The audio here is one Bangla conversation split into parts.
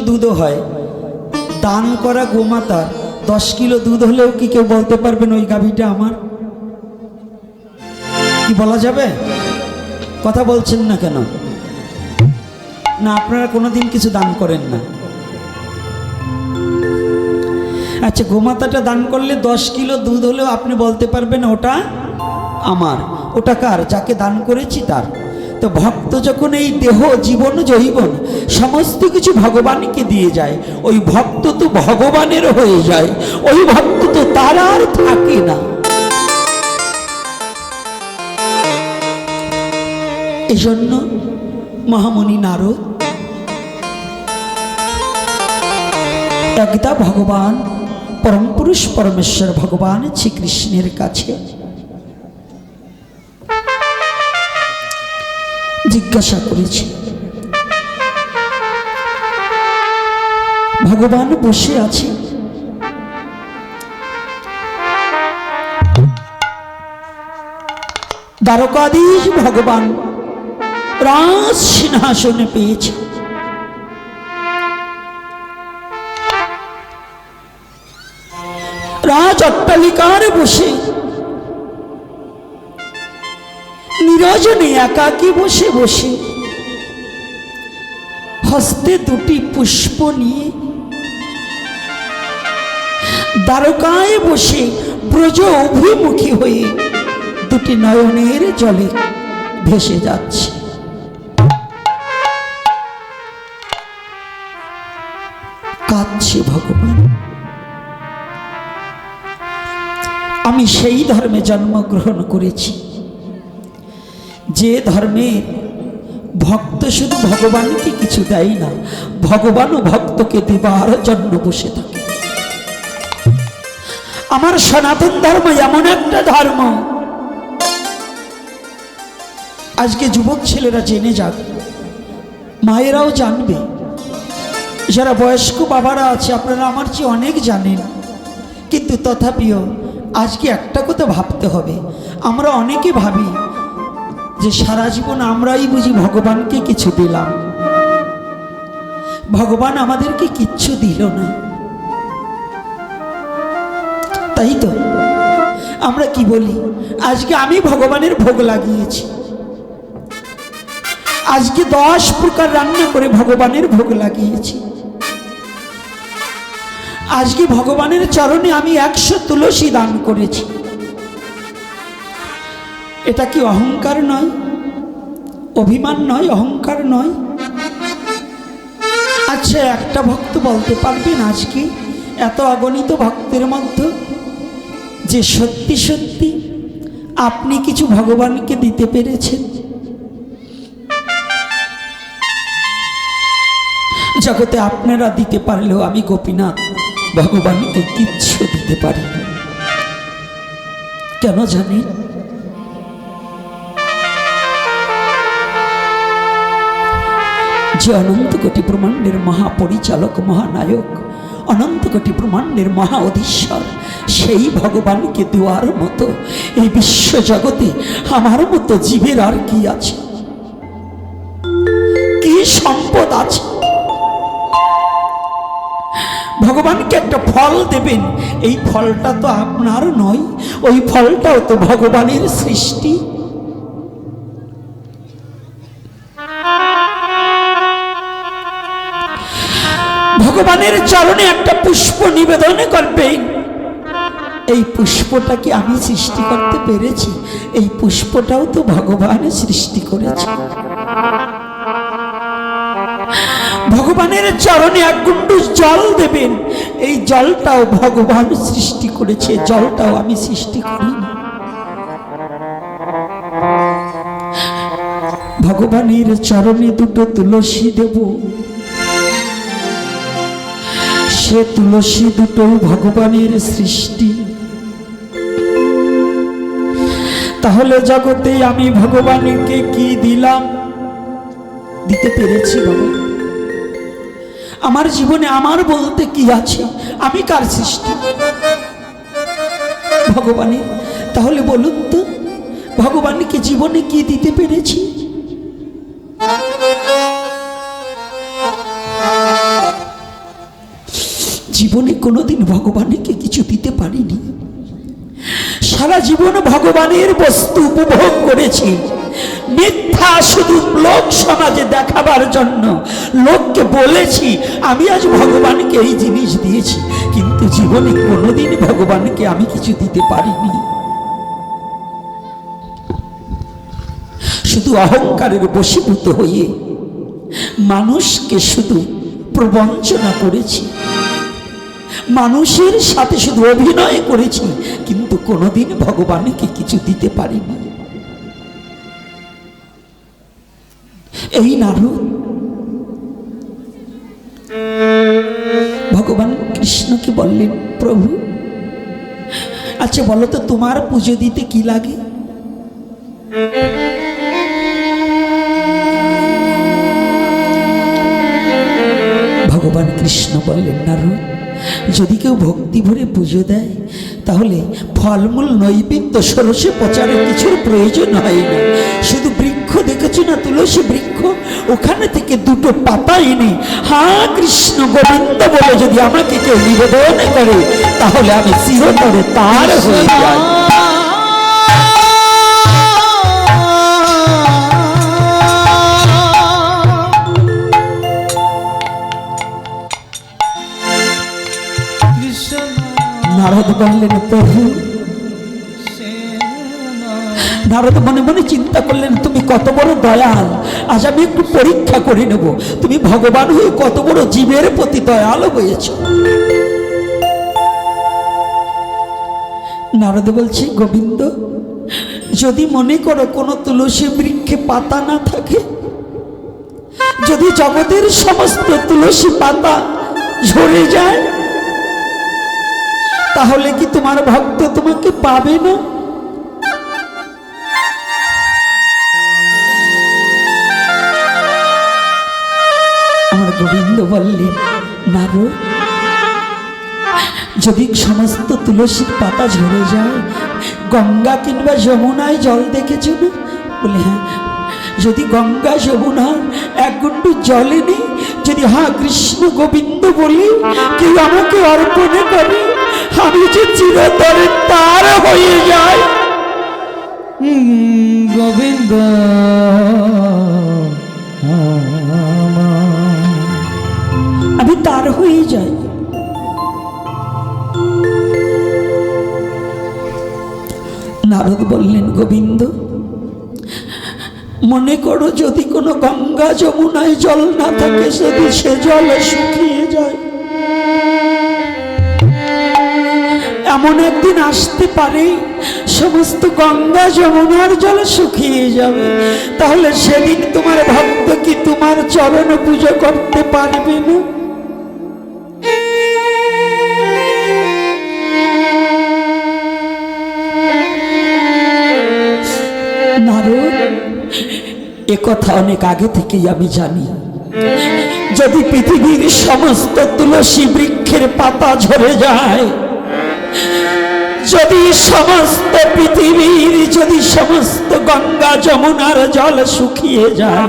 দুধও হয়। দান করা গোমাতা দশ কিলো দুধ হলেও কি কেউ বলতে পারবেন ওই গাভীটা আমার? কি বলা যাবে? কথা বলছেন না কেন? না, আপনারা কোনোদিন কিছু দান করেন না। আচ্ছা গোমাতাটা দান করলে দশ কিলো দুধ হলেও আপনি বলতে পারবেন ওটা আমার। ওটা কার? যাকে দান করেছি তার। তো ভক্ত যখন এই দেহ জীবন জৈবন, সমস্ত কিছু ভগবানকে দিয়ে যায়, ওই ভক্ত তো ভগবানের হয়ে যায়, ওই ভক্ত তো তার আর থাকে না। এই জন্য মহামণি নারদ একদা ভগবান, পরম পুরুষ পরমেশ্বর ভগবান শ্রীকৃষ্ণের কাছে জিজ্ঞাসা করেছে। ভগবান বসে আছে। দ্বারকাধীশ ভগবান রাজ সিংহাসনে পেয়েছে। রাজ অট্টালিকার বসে নিরজনে একাকি বসে বসে? হস্তে দুটি পুষ্প নিয়ে দ্বারকায় বসে ব্রজ অভিমুখী হয়ে দুটি নয়নের জলে ভেসে যাচ্ছে। কাঁদছে ভগবান। আমি সেই ধর্মে জন্মগ্রহণ করেছি। যে ধর্মে ভক্ত শুধু ভগবানকে কিছু দেয় না, ভগবানও ভক্তকে দেবার জন্য বসে থাকে। আমার সনাতন ধর্ম এমন একটা ধর্ম। আজকে যুবক ছেলেরা জেনে যাক, মায়েরাও জানবে। যারা বয়স্ক বাবারা আছে, আপনারা আমার চেয়ে অনেক জানেন। কিন্তু তথাপিও আজকে একটা কথা ভাবতে হবে, আমরা অনেকে ভাবি যে সারা জীবন আমরাই বুঝি ভগবানকে কিছু দিলাম। ভগবান আমাদেরকে কিচ্ছু দিল না। তাই তো? আমরা কি বলি? আজকে আমি ভগবানের ভোগ লাগিয়েছি। আজকে দশ প্রকার রান্না করে ভগবানের ভোগ লাগিয়েছি। আজকে ভগবানের চরণে আমি একশো তুলসী দান করেছি। এটা কি অহংকার নয়? অভিমান নয়, অহংকার নয়? আচ্ছা একটা ভক্ত বলতে পারবেন আজকে এত অগণিত ভক্তের মধ্যে যে সত্যি সত্যি আপনি কিছু ভগবানকে দিতে পেরেছেন। জগতে আপনারা দিতে পারলেও আমি গোপীনাথ ভগবানকে কিচ্ছু দিতে পারি কেন জানেন? যে অনন্ত কোটি ব্রহ্মাণ্ডের মহাপরিচালক, মহানায়ক, অনন্ত কোটি ব্রহ্মাণ্ডের মহা অধীশ্বর সেই ভগবানকে দেওয়ার মতো এই বিশ্ব জগতে আমার মতো জীবের আর কি আছে? কি সম্পদ আছে? ভগবানকে একটা ফল দেবেন, এই ফলটা তো আপনার নয়, ওই ফলটাও তো ভগবানের সৃষ্টি। ভগবানের চরণে একটা পুষ্প নিবেদন করবেন এই পুষ্পটা কি আমি সৃষ্টি করতে পেরেছি? এই পুষ্পটাও তো ভগবান সৃষ্টি করেছে। ভগবানের চরণে এক গুন্ডু জল দেবেন। এই জলটাও ভগবান সৃষ্টি করেছে, জলটাও আমি সৃষ্টি করিনি। ভগবানের চরণে দুটো তুলসী দেব। সে তুলসী দুটো ভগবানের সৃষ্টি। তাহলে জগতে আমি ভগবানকে কি দিলাম? দিতে পেরেছি বাবা। আমার জীবনে আমার বলতে কি আছে? আমি কার সৃষ্টি? ভগবানের তাহলে বলুন তো, ভগবানকে জীবনে কি দিতে পেরেছি? জীবনে কোনোদিন ভগবানকে কিছু দিতে পারিনি। সারা জীবন ভগবানের বস্তু উপভোগ করেছি। মিথ্যা শুধু লোক সমাজে দেখাবার জন্য। লোককে বলেছি, আমি আজ ভগবানকে এই জিনিস দিয়েছি, কিন্তু জীবনে কোনোদিন ভগবানকে আমি কিছু দিতে পারিনি। শুধু অহংকারের বশীভূত হয়ে মানুষকে শুধু প্রবঞ্চনা করেছি। মানুষের সাথে শুধু অভিনয় করেছি, কিন্তু কোনোদিন ভগবানকে কিছু দিতে পারিনি। এই নারদ, ভগবান কৃষ্ণকে বললেন, প্রভু আচ্ছা বলো তো তোমার পুজো দিতে কি লাগে? ভগবান কৃষ্ণ বললেন, নারদ যদি কেউ ভক্তি ভরে পুজো দেয়, তাহলে ফলমূল, নৈবেদ্য সরসে প্রচারের কিছুর প্রয়োজন হয় না। শুধু বৃক্ষ দেখেছ না, তুলসী বৃক্ষ? ওখানে থেকে দুটো পাতা এনে, হা কৃষ্ণ গোবিন্দ বলে যদি আমাকে কেউ নিবেদন করে, তাহলে আমি চিরতরে তার হয়ে যাই। নারদ বললেন প্রভু নারদ মনে মনে চিন্তা করলেন, তুমি কত বড় দয়াল, আজ আমি একটু পরীক্ষা করে নেব। তুমি ভগবান হয়ে কত বড় জীবের প্রতি দয়াল হয়েছ। নারদ বলছে, গোবিন্দ, যদি মনে করো কোনো তুলসী বৃক্ষে পাতা না থাকে, যদি জগতের সমস্ত তুলসী পাতা ঝরে যায় তাহলে কি তোমার ভক্ত তোমাকে পাবে না? আমার গোবিন্দ বললেন নারো যদি সমস্ত তুলসীর পাতা ঝরে যায়, গঙ্গা কিংবা যমুনায় জল দেখেছ না? বলে হ্যাঁ যদি গঙ্গা যমুনার এক গুন্ডু জলে নেই, যদি হা কৃষ্ণ গোবিন্দ বলি, কেউ আমাকে অর্পণ করে। আমি যে চিরতরে তার হয়ে যায় গোবিন্দ আমি তার হয়ে যাই। নারদ বললেন গোবিন্দ মনে করো যদি কোনো গঙ্গা যমুনায় জল না থাকে যদি সে জলে শুকিয়ে যায়। এমন একদিন আসতে পারে, সমস্ত গঙ্গা যমুনার জল শুকিয়ে যাবে। তাহলে সেদিন তোমার ভক্ত কি তোমার চরণ পুজো করতে পারবে না? কথা অনেক আগে থেকেই আমি জানি। যদি পৃথিবীর সমস্ত তুলসী বৃক্ষের পাতা ঝরে যায় যদি সমস্ত পৃথিবীর, যদি সমস্ত গঙ্গা যমুনার জল শুকিয়ে যায়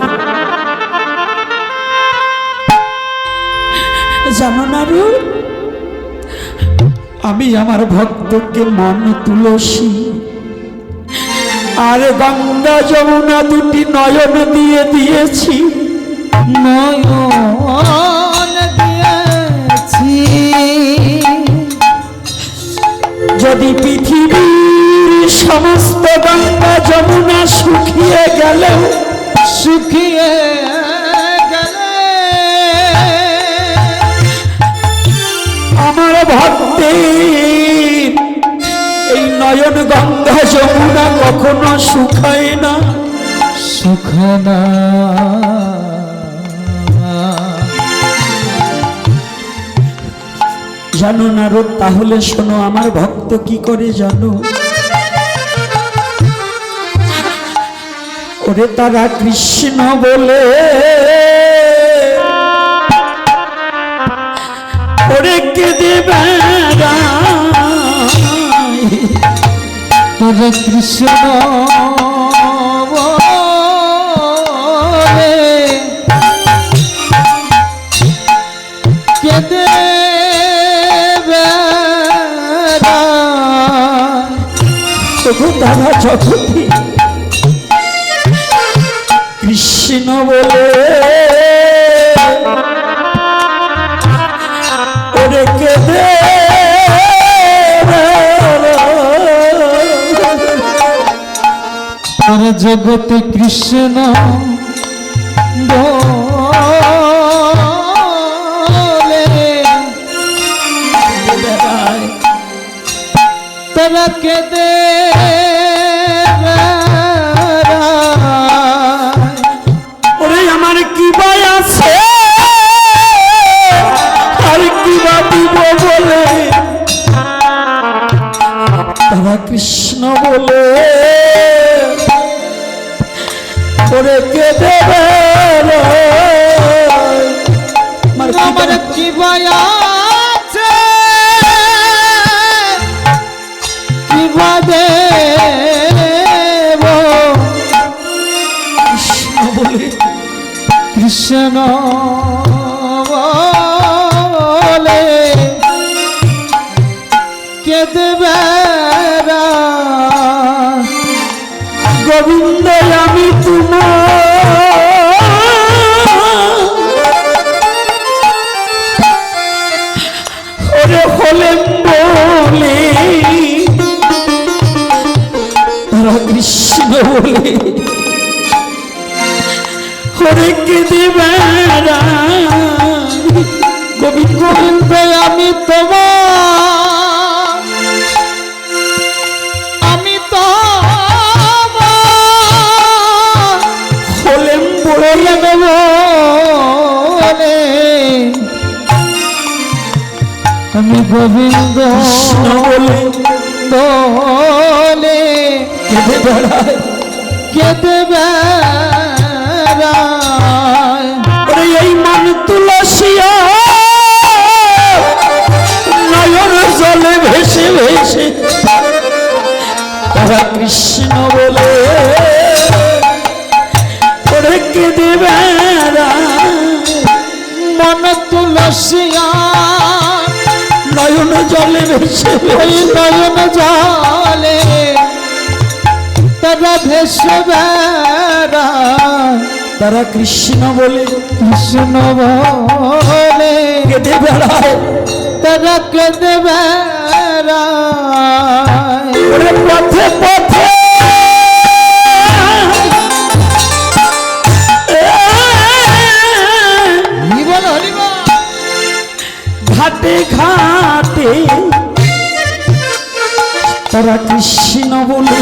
জানো না রু আমি আমার ভক্তকে মন তুলসী। আর গঙ্গা যমুনা দুটি নয়ন দিয়ে দিয়েছি। নয়ন। যদি পৃথিবীর সমস্ত গঙ্গা যমুনা শুকিয়ে গেলেও শুকিয়ে গেলে, আমার ভক্তের এই নয়ন গঙ্গা যমুনা কখনো শুকায় না সুখনা জানো না তাহলে শোনো আমার ভক্ত কি করে জানো? ওরে তারা কৃষ্ণ বলে, ওরে কেঁদে তবে কৃষ্ণ যখন দাদা কৃষ্ণ বলে ওরে জগতে কৃষ্ণ তারা কেঁদে say গোবিন্দ আমি তোমার। হলেন বলে তারা কৃষ্ণ বলে। ওরে কেঁদে বেড়া গোবিন্দ আমি তোমার। আমি গোবিন্দ বলে বলে কেঁদে বেড়ায়। কেঁদে বেড়ায়। এই মান তুলসিয়া। নয়ন জলে ভেসে ভেসে। তারা কৃষ্ণ বলে ওরে কেঁদে বেড়া মন তুলসিয়া নয়ন জলে ভেসে ওই নয়ন জলে। তারা ভেসে বেড়ায়, তারা কৃষ্ণ বলে কৃষ্ণ বলে। কেঁদে বেড়ায়। তারা কেঁদে বেড়ায়। পথে পথে। হরিবল। ঘাটে ঘাটে তারা কৃষ্ণ বলে।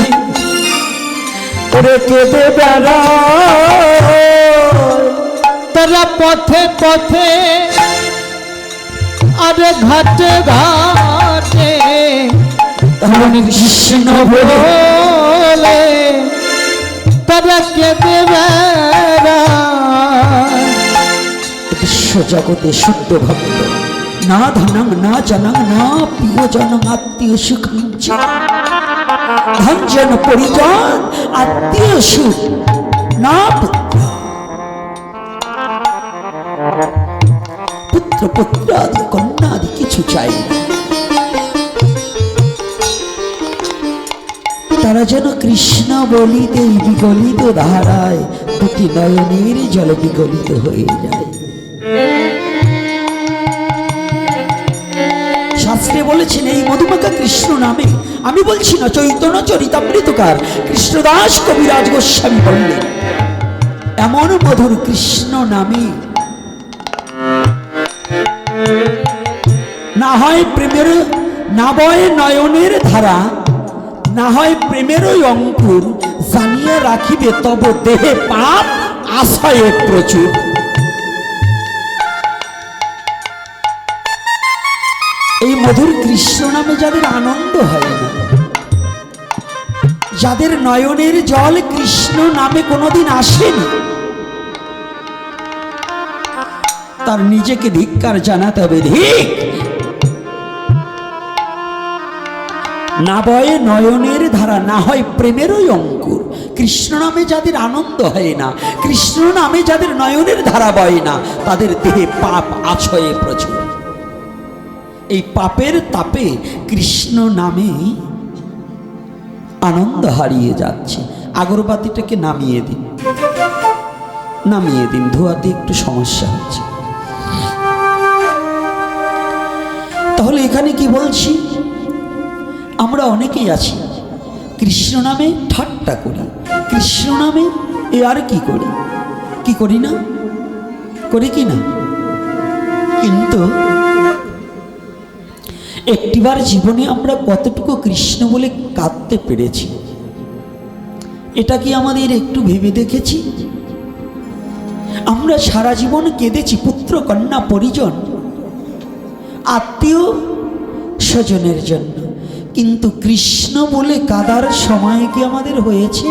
ওরে কেঁদে বেড়ায় তারা পথে পথে, আরে ঘাটে ঘাটে, তারা কৃষ্ণ বলে। তারা কেঁদে বেড়ায় বিশ্ব জগতে শুদ্ধ ভক্ত না ধনং, না জনং, না প্রিয়জন, আত্মীয় সুখং। ধনজন পরিজন, আত্মীয় সুখ, না পুত্র পুত্র পুত্র, আদি, কন্যা আদি কিছু চাই তারা যেন কৃষ্ণ বলিতে বিগলিত ধারায় দুটি নয়নের জল বিগলিত হয়ে যায় শাস্ত্রে বলেছেন, এই মধুমাখা কৃষ্ণ নামে। আমি বলছি না, চৈতন্য চরিতামৃতকার কৃষ্ণদাস কবিরাজ গোস্বামী বললেন এমন মধুর কৃষ্ণ নামে। না হয় প্রেমের না বয় নয়নের ধারা, না হয় প্রেমেরই অঙ্কুর, জানিয়ে রাখিবে তব দেহে পাপ, আশায় প্রচুর। এই মধুর কৃষ্ণ নামে যাদের আনন্দ হয় না, যাদের নয়নের জল কৃষ্ণ নামে কোনোদিন আসেনি, তার নিজেকে ধিক্কার জানাতে হবে, ধিক। না বয়ে নয়নের ধারা, না হয় প্রেমেরই অঙ্কুর। কৃষ্ণ নামে যাদের আনন্দ হয় না, কৃষ্ণ নামে যাদের নয়নের ধারা বয় না, তাদের দেহে পাপ আছয়ে প্রচুর। এই পাপের তাপে কৃষ্ণ নামে আনন্দ হারিয়ে যাচ্ছে। আগরবাতিটাকে নামিয়ে দিন। নামিয়ে দিন, ধোয়াতে একটু সমস্যা হচ্ছে। তাহলে এখানে কি বলছি? আমরা অনেকেই আছি। কৃষ্ণ নামে ঠাট্টা করি। কৃষ্ণ নামে এ আর কি করি? কি করি না? করি কি না? কিন্তু একটিবার জীবনে আমরা কতটুকু কৃষ্ণ বলে কাঁদতে পেরেছি? এটা কি আমাদের একটু ভেবে দেখেছি? আমরা সারা জীবন কেঁদেছি পুত্র, কন্যা, পরিজন, আত্মীয় স্বজনের জন্য। কিন্তু কৃষ্ণ বলে কাদার সময় কি আমাদের হয়েছে?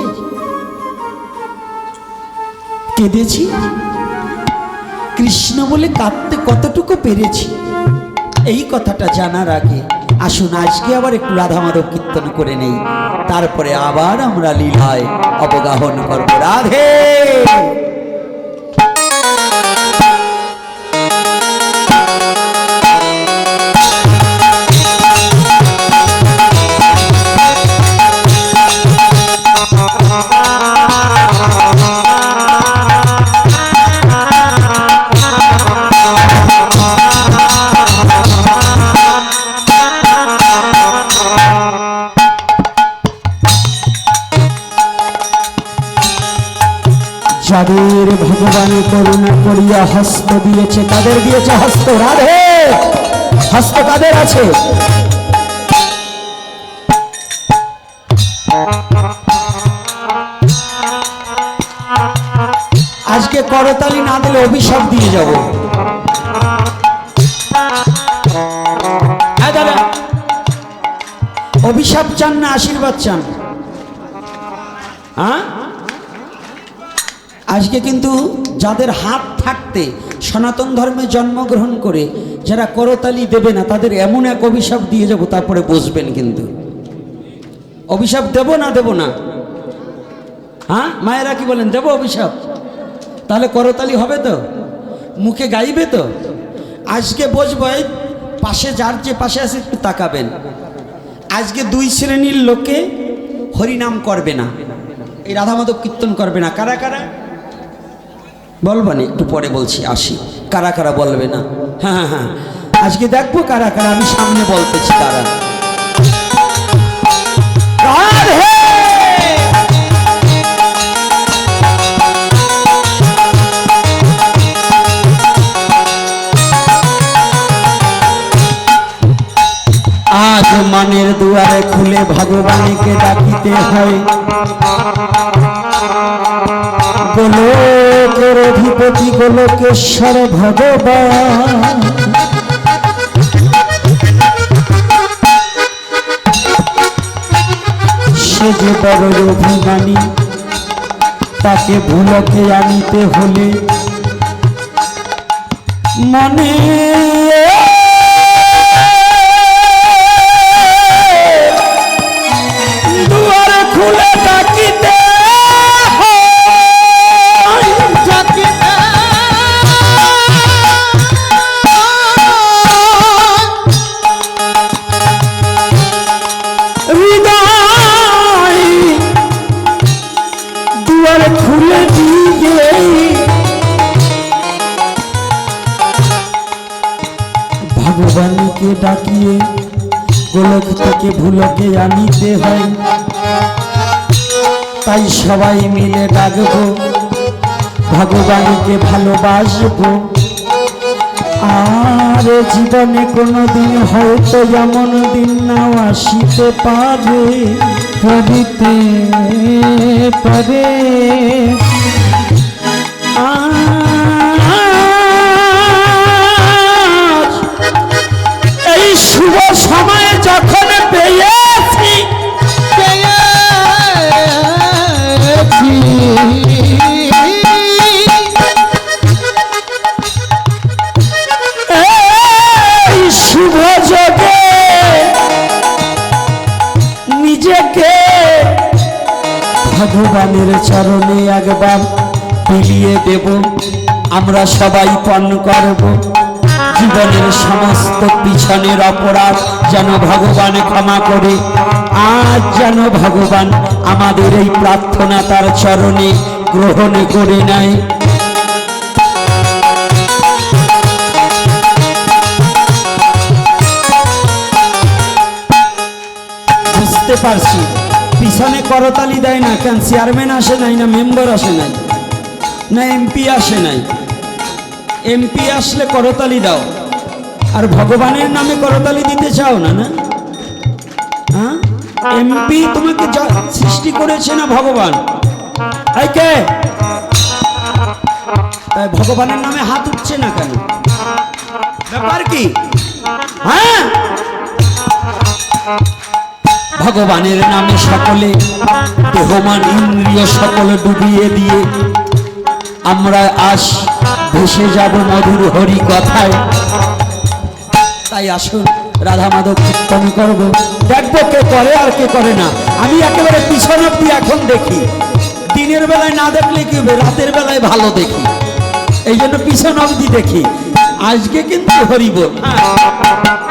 কেঁদেছি? কৃষ্ণ বলে কাঁদতে কতটুকু পেরেছি? এই কথাটা জানার আগে আসুন, আজকে আবার একটু রাধা মাধব কীর্তন করে নেই। তারপরে আবার আমরা লীলায় অবগাহন করব। রাধে! যাদের ভগবান করুণা করিয়া হস্ত দিয়েছে। কাদের দিয়েছে হস্ত? রাধে! হস্ত কাদের আছে? আজকে করতালি না দিলে অভিশাপ দিয়ে যাব। হ্যাঁ অভিশাপ চান না, আশীর্বাদ চান? হ্যাঁ? আজকে কিন্তু যাদের হাত থাকতে সনাতন ধর্মে জন্মগ্রহণ করে যারা করতালি দেবে না, তাদের এমন এক অভিশাপ দিয়ে যাব, তারপরে বসবেন কিন্তু। অভিশাপ দেব না দেব না? হ্যাঁ? মায়েরা কি বলেন, দেব অভিশাপ? তাহলে করতালি হবে তো? মুখে গাইবে তো? আজকে বসবো পাশে যার যে পাশে আছে একটু তাকাবেন। আজকে দুই শ্রেণির লোকে হরিনাম করবে না। এই রাধা মাধব কীর্তন করবে না। কারা কারা? বলবা না একটু পরে বলছি, আসি। কারা কারা বলবে না? হ্যাঁ হ্যাঁ হ্যাঁ। আজকে দেখব কারা কারা, আমি সামনে বলতেছি কারা। আজ মানের দুয়ারে খুলে ভগবানকে ডাকিতে হয়। গোলকের অধিপতি গোলকেশ্বর ভগবান। সে যে বড় অভিমানী তাকে ভুলকে আনিতে হলে মনে থেকে ভুলকে আনিতে হয়, তাই সবাই মিলে ডাকবো, ভগবানকে ভালোবাসবো। আর জীবনে কোনো দিন হয়তো এমন দিন নাও আসিতে পারে করিতে পারে। একবার বিলিয়ে দেব। আমরা সবাই পণ করব। জীবনের সমস্ত পিছনের অপরাধ যেন ভগবান ক্ষমা করে, আজ যেন ভগবান আমাদের এই প্রার্থনা তার চরণে গ্রহণ করে নেয়। বুঝতে পারছি। পিছনে করতালি দেয় না কেন? চেয়ারম্যান আসে নাই না মেম্বার আসে নাই? না এমপি আসে নাই? এমপি আসলে করতালি দাও। আর ভগবানের নামে করতালি দিতে চাও না না? হ্যাঁ? এমপি তোমাকে সৃষ্টি করেছে না ভগবান? কে? ভগবানের নামে হাত উঠছে না কেন? ব্যাপার কি? হ্যাঁ? ভগবানের নামে সকলে, দেহমান ইন্দ্রিয় সকলে ডুবিয়ে দিয়ে আমরা আজ ভেসে যাব মধুর হরি কথায়। তাই আসুন রাধা মাধব কীর্তন করব। দেখব কে করে আর কে করে না। আমি একেবারে পিছন অব্দি এখন দেখি। দিনের বেলায় না দেখলে কি হবে? রাতের বেলায় ভালো দেখি। এই জন্য পিছন অব্দি দেখি। আজকে কিন্তু হরিব। হ্যাঁ